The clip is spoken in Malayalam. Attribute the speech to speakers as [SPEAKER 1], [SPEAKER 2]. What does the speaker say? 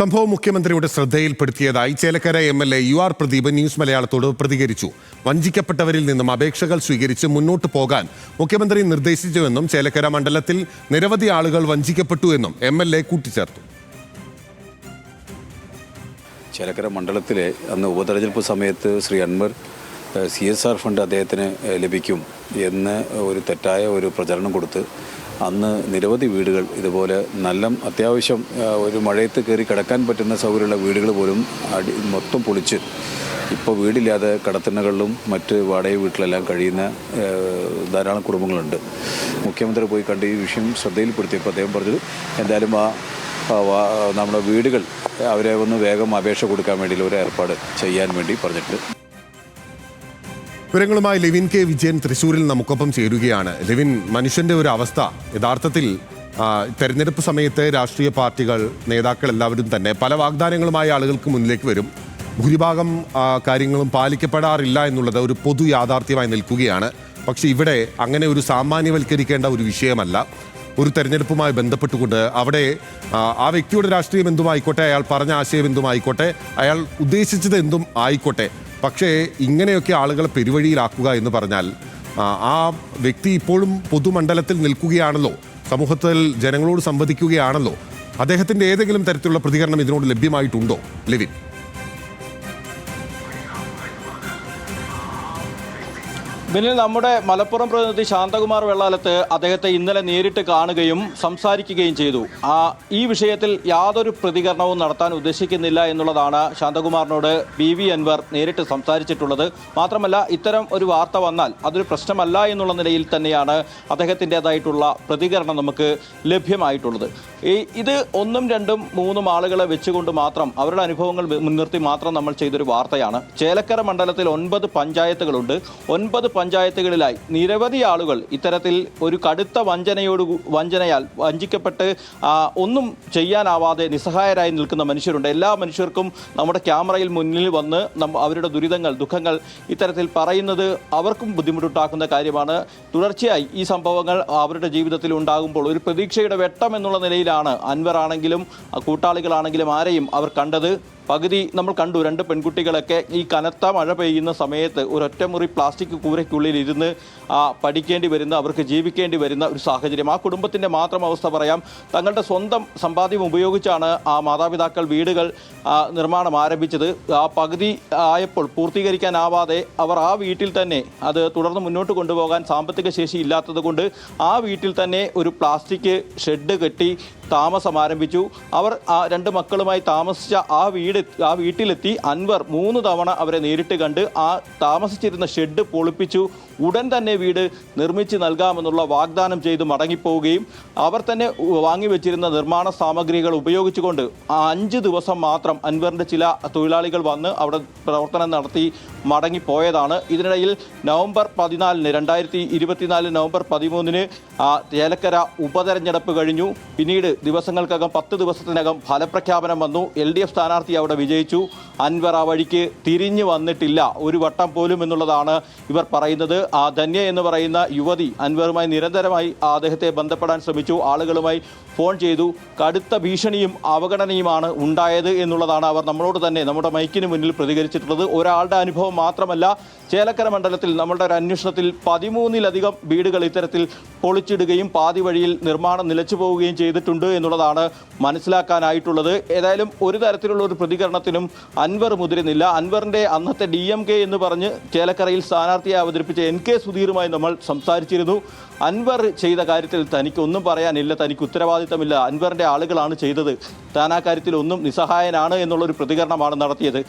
[SPEAKER 1] സംഭവം മുഖ്യമന്ത്രിയുടെ ശ്രദ്ധയിൽപ്പെടുത്തിയതായി Chelakkara M L A U R Pradeep news മലയാളത്തോട് പ്രതികരിച്ചു. വഞ്ചിക്കപ്പെട്ടവരിൽ നിന്നും അപേക്ഷകൾ സ്വീകരിച്ച് മുന്നോട്ട് പോകാൻ മുഖ്യമന്ത്രി നിർദ്ദേശിച്ചുവെന്നും ചേലക്കര മണ്ഡലത്തിൽ നിരവധി ആളുകൾ വഞ്ചിക്കപ്പെട്ടു എന്നും എം എൽ എ കൂട്ടിച്ചേർത്തു.
[SPEAKER 2] ചേലക്കര മണ്ഡലത്തിലെ അന്ന് ഉപതെരഞ്ഞെടുപ്പ് സമയത്ത് Shri Anvar C S R fund അദ്ദേഹത്തിന് ലഭിക്കും എന്ന് ഒരു തെറ്റായ ഒരു പ്രചരണം കൊടുത്ത് അന്ന് നിരവധി വീടുകൾ ഇതുപോലെ നല്ല അത്യാവശ്യം ഒരു മഴയത്ത് കയറി കിടക്കാൻ പറ്റുന്ന സൗകര്യമുള്ള വീടുകൾ പോലും അടി മൊത്തം പൊളിച്ച് ഇപ്പോൾ വീടില്ലാതെ കടത്തിണ്ണകളിലും മറ്റ് വാടക വീട്ടിലെല്ലാം കഴിയുന്ന ധാരാളം കുടുംബങ്ങളുണ്ട്. മുഖ്യമന്ത്രി പോയി കണ്ട് ഈ വിഷയം ശ്രദ്ധയിൽപ്പെടുത്തിയപ്പോൾ അദ്ദേഹം പറഞ്ഞത് എന്തായാലും ആ നമ്മുടെ വീടുകൾ അവരെ ഒന്ന് വേഗം അപേക്ഷ കൊടുക്കാൻ വേണ്ടി ഒരു ഏർപ്പാട് ചെയ്യാൻ വേണ്ടി പറഞ്ഞിട്ട്
[SPEAKER 1] വിവരങ്ങളുമായി ലെവിൻ കെ. വിജയൻ തൃശൂരിൽ നമുക്കൊപ്പം ചേരുകയാണ്. ലെവിൻ മനുഷ്യന്റെ ഒരു അവസ്ഥ. യഥാർത്ഥത്തിൽ തെരഞ്ഞെടുപ്പ് സമയത്ത് രാഷ്ട്രീയ പാർട്ടികൾ നേതാക്കൾ എല്ലാവരും തന്നെ പല വാഗ്ദാനങ്ങളുമായി ആളുകൾക്ക് മുന്നിലേക്ക് വരും. ഭൂരിഭാഗം കാര്യങ്ങളും പാലിക്കപ്പെടാറില്ല എന്നുള്ളത് ഒരു പൊതു യാഥാർത്ഥ്യമായി നിൽക്കുകയാണ്. പക്ഷേ ഇവിടെ അങ്ങനെ ഒരു സാമാന്യവൽക്കരിക്കേണ്ട ഒരു വിഷയമല്ല. ഒരു തെരഞ്ഞെടുപ്പുമായി ബന്ധപ്പെട്ടുകൊണ്ട് അവിടെ ആ വ്യക്തിയുടെ രാഷ്ട്രീയം എന്തുമായിക്കോട്ടെ അയാൾ പറഞ്ഞ ആശയം എന്തുമായിക്കോട്ടെ അയാൾ ഉദ്ദേശിച്ചത് എന്തും ആയിക്കോട്ടെ. പക്ഷേ ഇങ്ങനെയൊക്കെ ആളുകളെ പെരുവഴിയിലാക്കുക എന്ന് പറഞ്ഞാൽ ആ, വ്യക്തി ഇപ്പോഴും പൊതുമണ്ഡലത്തിൽ നിൽക്കുകയാണല്ലോ സമൂഹത്തിൽ ജനങ്ങളോട് സംവദിക്കുകയാണല്ലോ. അദ്ദേഹത്തിന്റെ ഏതെങ്കിലും തരത്തിലുള്ള പ്രതികരണം ഇതിനോട് ലഭ്യമായിട്ടുണ്ടോ ലെവിൻ?
[SPEAKER 3] ബിനിൽ നമ്മുടെ മലപ്പുറം പ്രതിനിധി ശാന്തകുമാർ വെള്ളാലത്ത് അദ്ദേഹത്തെ ഇന്നലെ നേരിട്ട് കാണുകയും സംസാരിക്കുകയും ചെയ്തു. ആ ഈ വിഷയത്തിൽ യാതൊരു പ്രതികരണവും നടത്താൻ ഉദ്ദേശിക്കുന്നില്ല എന്നുള്ളതാണ് ശാന്തകുമാറിനോട് ബി വി അൻവർ നേരിട്ട് സംസാരിച്ചിട്ടുള്ളത്. മാത്രമല്ല ഇത്തരം ഒരു വാർത്ത വന്നാൽ അതൊരു പ്രശ്നമല്ല എന്നുള്ള നിലയിൽ തന്നെയാണ് അദ്ദേഹത്തിന്റെതായിട്ടുള്ള പ്രതികരണം നമുക്ക് ലഭ്യമായിട്ടുള്ളത്. ഈ ഇത് ഒന്നും രണ്ടും മൂന്നും ആളുകളെ വെച്ചുകൊണ്ട് മാത്രം അവരുടെ അനുഭവങ്ങൾ മുൻനിർത്തി മാത്രം നമ്മൾ ചെയ്തൊരു വാർത്തയാണ്. ചേലക്കര മണ്ഡലത്തിൽ ഒൻപത് പഞ്ചായത്തുകളുണ്ട്. ഒൻപത് പഞ്ചായത്തുകളിലായി. നിരവധി ആളുകൾ ഇത്തരത്തിൽ ഒരു കടുത്ത വഞ്ചനയോട് വഞ്ചനയാൽ വഞ്ചിക്കപ്പെട്ട് ഒന്നും ചെയ്യാനാവാതെ നിസ്സഹായരായി നിൽക്കുന്ന മനുഷ്യരുണ്ട്. എല്ലാ മനുഷ്യർക്കും നമ്മുടെ ക്യാമറയിൽ മുന്നിൽ വന്ന് അവരുടെ ദുരിതങ്ങൾ ദുഃഖങ്ങൾ ഇത്തരത്തിൽ പറയുന്നത് അവർക്കും ബുദ്ധിമുട്ടുണ്ടാക്കുന്ന കാര്യമാണ്. തുടർച്ചയായി ഈ സംഭവങ്ങൾ അവരുടെ ജീവിതത്തിൽ ഉണ്ടാകുമ്പോൾ ഒരു പ്രതീക്ഷയുടെ വെട്ടം എന്നുള്ള നിലയിലാണ് അൻവർ ആണെങ്കിലും കൂട്ടാളികളാണെങ്കിലും ആരെയും അവർ കണ്ടത്. പകുതി നമ്മൾ കണ്ടു രണ്ട് പെൺകുട്ടികളൊക്കെ ഈ കനത്ത മഴ പെയ്യുന്ന സമയത്ത് ഒരൊറ്റമുറി പ്ലാസ്റ്റിക് കൂരയ്ക്കുള്ളിൽ ഇരുന്ന് പഠിക്കേണ്ടി വരുന്ന അവർക്ക് ജീവിക്കേണ്ടി വരുന്ന ഒരു സാഹചര്യം. ആ കുടുംബത്തിന്റെ മാത്രം അവസ്ഥ പറയാം. തങ്ങളുടെ സ്വന്തം സമ്പാദ്യം ഉപയോഗിച്ചാണ് ആ മാതാപിതാക്കൾ വീടുകൾ നിർമ്മാണം ആരംഭിച്ചത്. ആ പകുതി ആയപ്പോൾ പൂർത്തീകരിക്കാനാവാതെ അവർ ആ വീട്ടിൽ തന്നെ അത് തുടർന്ന് മുന്നോട്ട് കൊണ്ടുപോകാൻ സാമ്പത്തിക ശേഷി ഇല്ലാത്തത് കൊണ്ട് ആ വീട്ടിൽ തന്നെ ഒരു പ്ലാസ്റ്റിക് ഷെഡ് കെട്ടി താമസം ആരംഭിച്ചു അവർ ആ രണ്ട് മക്കളുമായി താമസിച്ച ആ വീട് ആ വീട്ടിലെത്തി അൻവർ മൂന്ന് തവണ അവരെ നേരിട്ട് കണ്ട് ആ താമസിച്ചിരുന്ന ഷെഡ് പൊളിപ്പിച്ചു. ഉടൻ തന്നെ വീട് നിർമ്മിച്ച് നൽകാമെന്നുള്ള വാഗ്ദാനം ചെയ്ത് മടങ്ങിപ്പോവുകയും അവർ തന്നെ വാങ്ങിവെച്ചിരുന്ന നിർമ്മാണ സാമഗ്രികൾ ഉപയോഗിച്ചുകൊണ്ട് ആ അഞ്ച് ദിവസം മാത്രം അൻവറിന്റെ ചില തൊഴിലാളികൾ വന്ന് അവിടെ പ്രവർത്തനം നടത്തി. മടങ്ങിപ്പോയതാണ്. ഇതിനിടയിൽ നവംബർ പതിനാലിന് രണ്ടായിരത്തി ഇരുപത്തിനാല് നവംബർ പതിമൂന്നിന് ഏലക്കര ഉപതെരഞ്ഞെടുപ്പ് കഴിഞ്ഞു. പിന്നീട് ദിവസങ്ങൾക്കകം പത്ത് ദിവസത്തിനകം ഫലപ്രഖ്യാപനം വന്നു. എൽ ഡി എഫ് സ്ഥാനാർത്ഥി അവിടെ വിജയിച്ചു. അൻവർ ആ വഴിക്ക് തിരിഞ്ഞു വന്നിട്ടില്ല. ഒരു വട്ടം പോലും എന്നുള്ളതാണ് ഇവർ പറയുന്നത്. ആ ധന്യ എന്ന് പറയുന്ന യുവതി അൻവറുമായി നിരന്തരമായി അദ്ദേഹത്തെ ബന്ധപ്പെടാൻ ശ്രമിച്ചു. ആളുകളുമായി ഫോൺ ചെയ്തു. കടുത്ത ഭീഷണിയും അവഗണനയുമാണ് ഉണ്ടായത് എന്നുള്ളതാണ് അവർ നമ്മളോട് തന്നെ നമ്മുടെ മൈക്കിന് മുന്നിൽ പ്രതികരിച്ചിട്ടുള്ളത്. ഒരാളുടെ അനുഭവം മാത്രമല്ല ചേലക്കര മണ്ഡലത്തിൽ നമ്മളുടെ ഒരു അന്വേഷണത്തിൽ പതിമൂന്നിലധികം വീടുകൾ ഇത്തരത്തിൽ പൊളിച്ചിടുകയും പാതി വഴിയിൽ നിർമ്മാണം നിലച്ചു പോവുകയും ചെയ്തിട്ടുണ്ട് എന്നുള്ളതാണ് മനസ്സിലാക്കാനായിട്ടുള്ളത്. ഏതായാലും ഒരു തരത്തിലുള്ള ഒരു പ്രതികരണത്തിനും അൻവർ മുതിരുന്നില്ല. അൻവറിന്റെ അന്നത്തെ ഡി എം കെ എന്ന് പറഞ്ഞ് ചേലക്കരയിൽ സ്ഥാനാർത്ഥിയെ അവതരിപ്പിച്ച എൻ കെ സുധീറുമായി നമ്മൾ സംസാരിച്ചിരുന്നു. അൻവർ ചെയ്ത കാര്യത്തിൽ തനിക്കൊന്നും പറയാനില്ല തനിക്ക് ഉത്തരവാദിത്തമില്ല. അൻവറിന്റെ ആളുകളാണ് ചെയ്തത്. താൻ ആ കാര്യത്തിൽ ഒന്നും നിസ്സഹായനാണ് എന്നുള്ളൊരു പ്രതികരണമാണ് നടത്തിയത്.